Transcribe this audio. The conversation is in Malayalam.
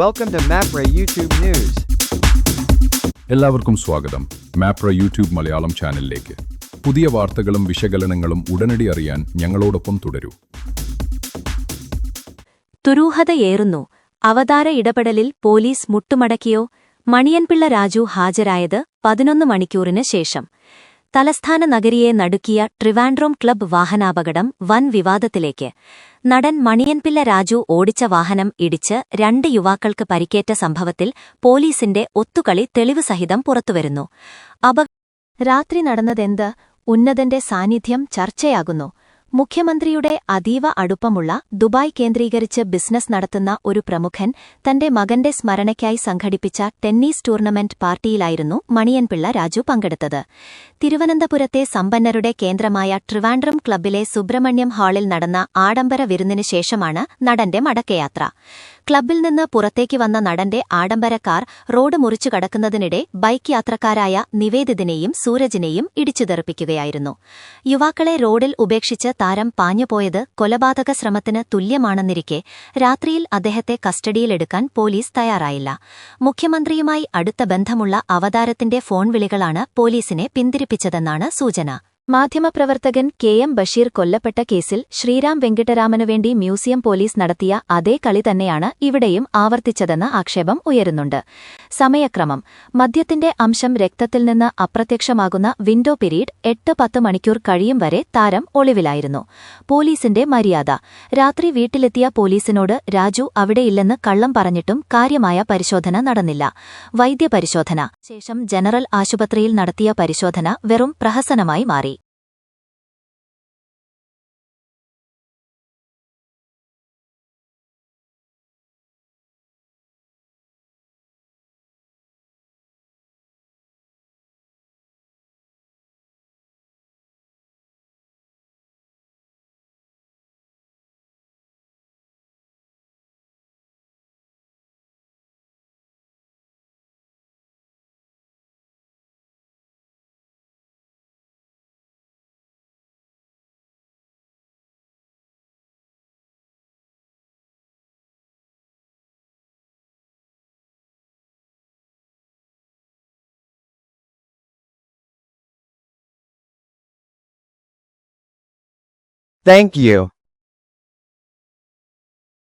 Welcome to MAPRA YouTube News. എല്ലാവർക്കും സ്വാഗതം. മാപ്ര യൂട്യൂബ് മലയാളം ചാനലിലേക്ക്. പുതിയ വാർത്തകളും വിശകലനങ്ങളും ഉടനടി അറിയാൻ ഞങ്ങളോടൊപ്പം തുടരൂ. തുരൂഹതയേറുന്നു അവതാര ഇടപെടലിൽ പോലീസ് മുട്ടുമടക്കിയോ? മണിയൻപിള്ള രാജു ഹാജരായത് പതിനൊന്ന് മണിക്കൂറിന് ശേഷം. തലസ്ഥാന നഗരിയെ നടുക്കിയ ട്രിവാൻഡ്രോം ക്ലബ് വാഹനാപകടം വൻ വിവാദത്തിലേക്ക്. നടൻ മണിയൻപിള്ള രാജു ഓടിച്ച വാഹനം ഇടിച്ച് രണ്ട് യുവാക്കൾക്ക് പരിക്കേറ്റ സംഭവത്തിൽ പോലീസിന്റെ ഒത്തുകളി തെളിവ് സഹിതം പുറത്തുവരുന്നു. അപ രാത്രി നടന്നതെന്ത്? ഉന്നതന്റെ സാന്നിധ്യം ചർച്ചയാകുന്നു. മുഖ്യമന്ത്രിയുടെ അതീവ അടുപ്പമുള്ള ദുബായ് കേന്ദ്രീകരിച്ച് ബിസിനസ് നടത്തുന്ന ഒരു പ്രമുഖൻ തന്റെ മകന്റെ സ്മരണയ്ക്കായി സംഘടിപ്പിച്ച ടെന്നീസ് ടൂർണമെന്റ് പാർട്ടിയിലായിരുന്നു മണിയൻപിള്ള രാജു പങ്കെടുത്തത്. തിരുവനന്തപുരത്തെ സമ്പന്നരുടെ കേന്ദ്രമായ ട്രിവാൻഡ്രം ക്ലബ്ബിലെ സുബ്രഹ്മണ്യം ഹാളിൽ നടന്ന ആഡംബര വിരുന്നിനു ശേഷമാണ് നടന്റെ മടക്കയാത്ര. ക്ലബ്ബിൽ നിന്ന് പുറത്തേക്ക് വന്ന നടന്റെ ആഡംബര കാർ റോഡ് മുറിച്ചു കടക്കുന്നതിനിടെ ബൈക്ക് യാത്രക്കാരായ നിവേദിതിനെയും സൂരജിനെയും ഇടിച്ചുതെറിപ്പിക്കുകയായിരുന്നു. യുവാക്കളെ റോഡിൽ ഉപേക്ഷിച്ച് താരം പാഞ്ഞുപോയത് കൊലപാതക ശ്രമത്തിന് തുല്യമാണെന്നിരിക്കെ രാത്രിയിൽ അദ്ദേഹത്തെ കസ്റ്റഡിയിലെടുക്കാൻ പോലീസ് തയ്യാറായില്ല. മുഖ്യമന്ത്രിയുമായി അടുത്ത ബന്ധമുള്ള അവതാരത്തിന്റെ ഫോൺ വിളികളാണ് പോലീസിനെ പിന്തിരിപ്പിച്ചതെന്നാണ് സൂചന. മാധ്യമപ്രവർത്തകൻ കെ എം ബഷീർ കൊല്ലപ്പെട്ട കേസിൽ ശ്രീരാം വെങ്കിട്ടരാമനുവേണ്ടി മ്യൂസിയം പോലീസ് നടത്തിയ അതേ കളി തന്നെയാണ് ഇവിടെയും ആവർത്തിച്ചതെന്ന ആക്ഷേപം ഉയരുന്നുണ്ട് സമയക്രമം. മദ്യത്തിന്റെ അംശം രക്തത്തിൽ നിന്ന് അപ്രത്യക്ഷമാകുന്ന വിൻഡോ പീരീഡ് എട്ട് പത്ത് മണിക്കൂർ കഴിയും വരെ താരം ഒളിവിലായിരുന്നു. പോലീസിന്റെ മര്യാദ. രാത്രി വീട്ടിലെത്തിയ പോലീസിനോട് രാജു അവിടെയില്ലെന്ന് കള്ളം പറഞ്ഞിട്ടും കാര്യമായ പരിശോധന നടന്നില്ല. വൈദ്യപരിശോധന. ശേഷം ജനറൽ ആശുപത്രിയിൽ നടത്തിയ പരിശോധന വെറും പ്രഹസനമായി മാറി.